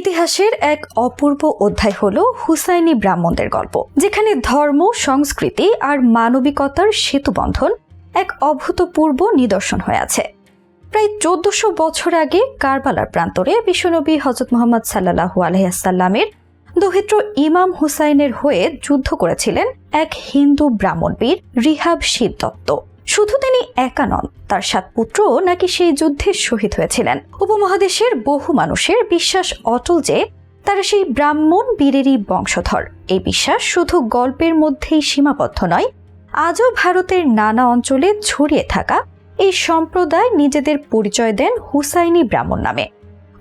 ইতিহাসের এক অপূর্ব অধ্যায় হল হুসাইনি ব্রাহ্মণদের গল্প, যেখানে ধর্ম, সংস্কৃতি আর মানবিকতার সেতুবন্ধন এক অভূতপূর্ব নিদর্শন হয়ে আছে। প্রায় চোদ্দশো বছর আগে কারবালার প্রান্তরে বিশ্বনবী হজরত মোহাম্মদ সাল্লাহু আলহাসাল্লামের দহিত্র ইমাম হুসাইনের হয়ে যুদ্ধ করেছিলেন এক হিন্দু ব্রাহ্মণবীর রিহাব শীত দত্ত। শুধু তিনি একা নন, তার সাত পুত্রও নাকি সেই যুদ্ধে শহীদ হয়েছিলেন। উপমহাদেশের বহু মানুষের বিশ্বাস অটল যে, তারা সেই ব্রাহ্মণ বীরেরই বংশধর। এই বিশ্বাস শুধু গল্পের মধ্যেই সীমাবদ্ধ নয়, আজও ভারতের নানা অঞ্চলে ছড়িয়ে থাকা এই সম্প্রদায় নিজেদের পরিচয় দেন হুসাইনি ব্রাহ্মণ নামে।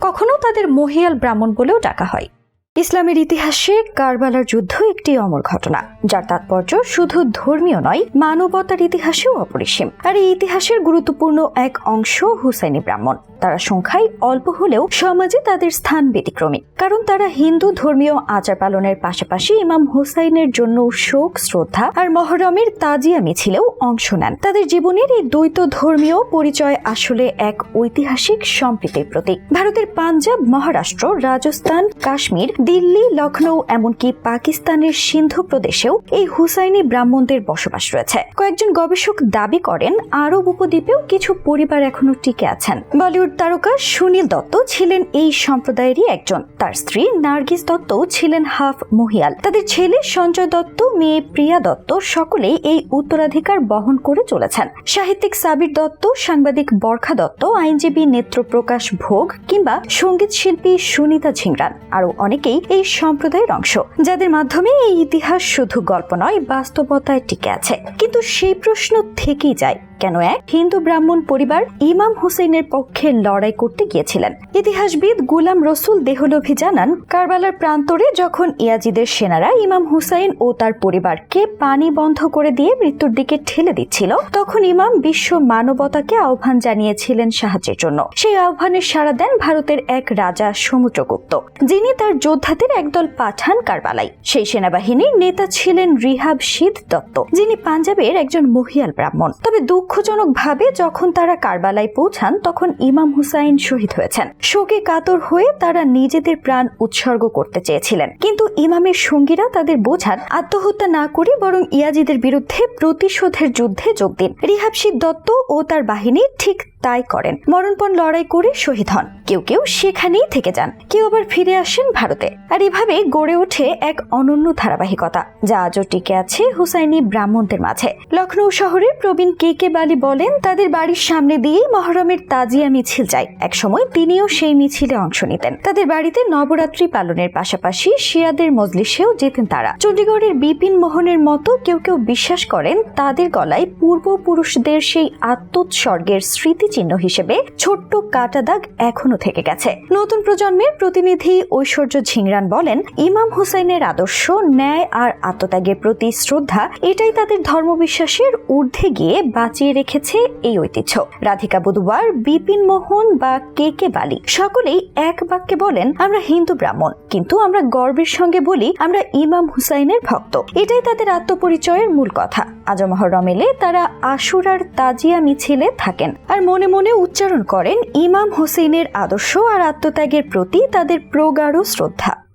কখনো তাদের মহিয়াল ব্রাহ্মণ বলেও ডাকা হয়। ইসলামের ইতিহাসে কারবালার যুদ্ধ একটি অমর ঘটনা, যার তাৎপর্য শুধু ধর্মীয় নয়, মানবতার ইতিহাসেও অপরিসীম। আর এই ইতিহাসের গুরুত্বপূর্ণ এক অংশ হুসাইনি ব্রাহ্মণ। তারা সংখ্যায় অল্প হলেও সমাজে তাদের স্থান ব্যতিক্রমী। কারণ তারা হিন্দু ধর্মীয় আচার পালনের পাশাপাশি ইমাম হুসাইনের জন্য শোক, শ্রদ্ধা আর মহরমের তাজিয়া মিছিলেও অংশ নেন। তাদের জীবনের এই দ্বৈত ধর্মীয় পরিচয় আসলে এক ঐতিহাসিক সম্প্রীতির প্রতীক। ভারতের পাঞ্জাব, মহারাষ্ট্র, রাজস্থান, কাশ্মীর, দিল্লি লখনৌ এমনকি পাকিস্তানের সিন্ধু প্রদেশেও এই হুসাইনি ব্রাহ্মণদের বসবাস রয়েছে। কয়েকজন গবেষক দাবি করেন, আরব উপদ্বীপেও কিছু পরিবার এখনও টিকে আছেন। বলিউড তারকা সুনীল দত্ত ছিলেন এই সম্প্রদায়েরই একজন। তার স্ত্রী নার্গিস দত্ত ছিলেন হাফ মহিয়াল। তাদের ছেলে সঞ্জয় দত্ত, মেয়ে প্রিয়া দত্ত সকলেই এই উত্তরাধিকার বহন করে চলেছেন। সাহিত্যিক সাবির দত্ত, সাংবাদিক বরখা দত্ত, আইনজীবী নেত্রপ্রকাশ ভোগ কিংবা সংগীত শিল্পী সুনিতা ঝিংরান আরও অনেকেই এই সম্প্রদায়ের অংশ, যাদের মাধ্যমে এই ইতিহাস শুধু গল্প নয়, বাস্তবতায় টিকে আছে। কিন্তু সেই প্রশ্ন থেকেই যায় কেন এক? হিন্দু ব্রাহ্মণ পরিবার ইমাম হুসেনের পক্ষে লড়াই করতে গিয়েছিলেন। ইতিহাসবিদ গুলাম রসুল দেহলভি জানান, কারবালার প্রান্তরে যখন ইয়াজিদের সেনারা ইমাম হুসাইন ও তার পরিবারকে পানি বন্ধ করে দিয়ে মৃত্যুর দিকে ঠেলে দিচ্ছিল, তখন ইমাম বিশ্ব মানবতাকে আহ্বান জানিয়েছিলেন সাহায্যের জন্য। সেই আহ্বানে সাড়া দেন ভারতের এক রাজা সমুদ্রগুপ্ত, যিনি তার যোদ্ধাদের একদল পাঠান কারবালাই সেই সেনাবাহিনীর নেতা ছিলেন রিহাব শীত দত্ত, যিনি পাঞ্জাবের একজন মহিয়াল ব্রাহ্মণ। তবে দুঃখজনক ভাবে যখন তারা কারবালায় পৌঁছান, তখন ইমাম হুসাইন শহীদ হয়েছেন। শোকে কাতর হয়ে তারা নিজেদের প্রাণ উৎসর্গ করতে চেয়েছিলেন। কিন্তু ইমামের সঙ্গীরা তাদের বোঝান, আত্মহত্যা না করে বরং ইয়াজিদের বিরুদ্ধে প্রতিশোধের যুদ্ধে যোগ দিন। রিহাবশিদ দত্ত ও তার বাহিনী ঠিক তাই করেন। মরণপণ লড়াই করে শহীদ হন। কেউ কেউ সেখানেই থেকে যান। কেউ আবার ফিরে আসেন ভারতে। আর এভাবে গড়ে ওঠে এক অনন্য ধারাবাহিকতা, যা আজও টিকে আছে হুসাইনি ব্রাহ্মণদের মাঝে। লখনৌ শহরের প্রবীণ কে কে বালি বলেন, তাদের বাড়ির সামনে দিয়েই মহরমের তাজিয়া মিছিল যায়। একসময় তিনিও সেই মিছিলে অংশ নিতেন। তাদের বাড়িতে নবরাত্রি পালনের পাশাপাশি শিয়াদের মজলিসেও যেতেন তারা। চণ্ডীগড়ের বিপিন মোহনের মতো কেউ কেউ বিশ্বাস করেন, তাদের গলায় পূর্বপুরুষদের সেই আত্মোৎসর্গের স্মৃতিচিহ্ন হিসেবে ছোট্ট কাটা দাগ এখনও থেকে গেছে। নতুন প্রজন্মের প্রতিনিধি ঐশ্বর্য ঝিংরান বলেন, ইমাম হুসাইনের আদর্শ, ন্যায় আর আত্মত্যাগের প্রতি শ্রদ্ধা, এটাই তাদের ধর্মবিশ্বাসের ঊর্ধ্বে গিয়ে বাঁচিয়ে রেখেছে এই ঐতিহ্য। রাধিকা বুধবার বিপিন মোহন বা কে কে বালি, সকলেই এক বাক্যে বলেন, আমরা হিন্দু ব্রাহ্মণ, কিন্তু আমরা গর্বের সঙ্গে বলি, আমরা ইমাম হুসাইনের ভক্ত। এটাই তাদের আত্মপরিচয়ের মূল কথা। আজ মহরম এলে তারা আশুরার তাজিয়া মিছিলে থাকেন। আর মনে মনে উচ্চারণ করেন, ইমাম হোসেনের আদর্শ আর আত্মত্যাগের প্রতি তাদের প্রগাঢ় শ্রদ্ধা।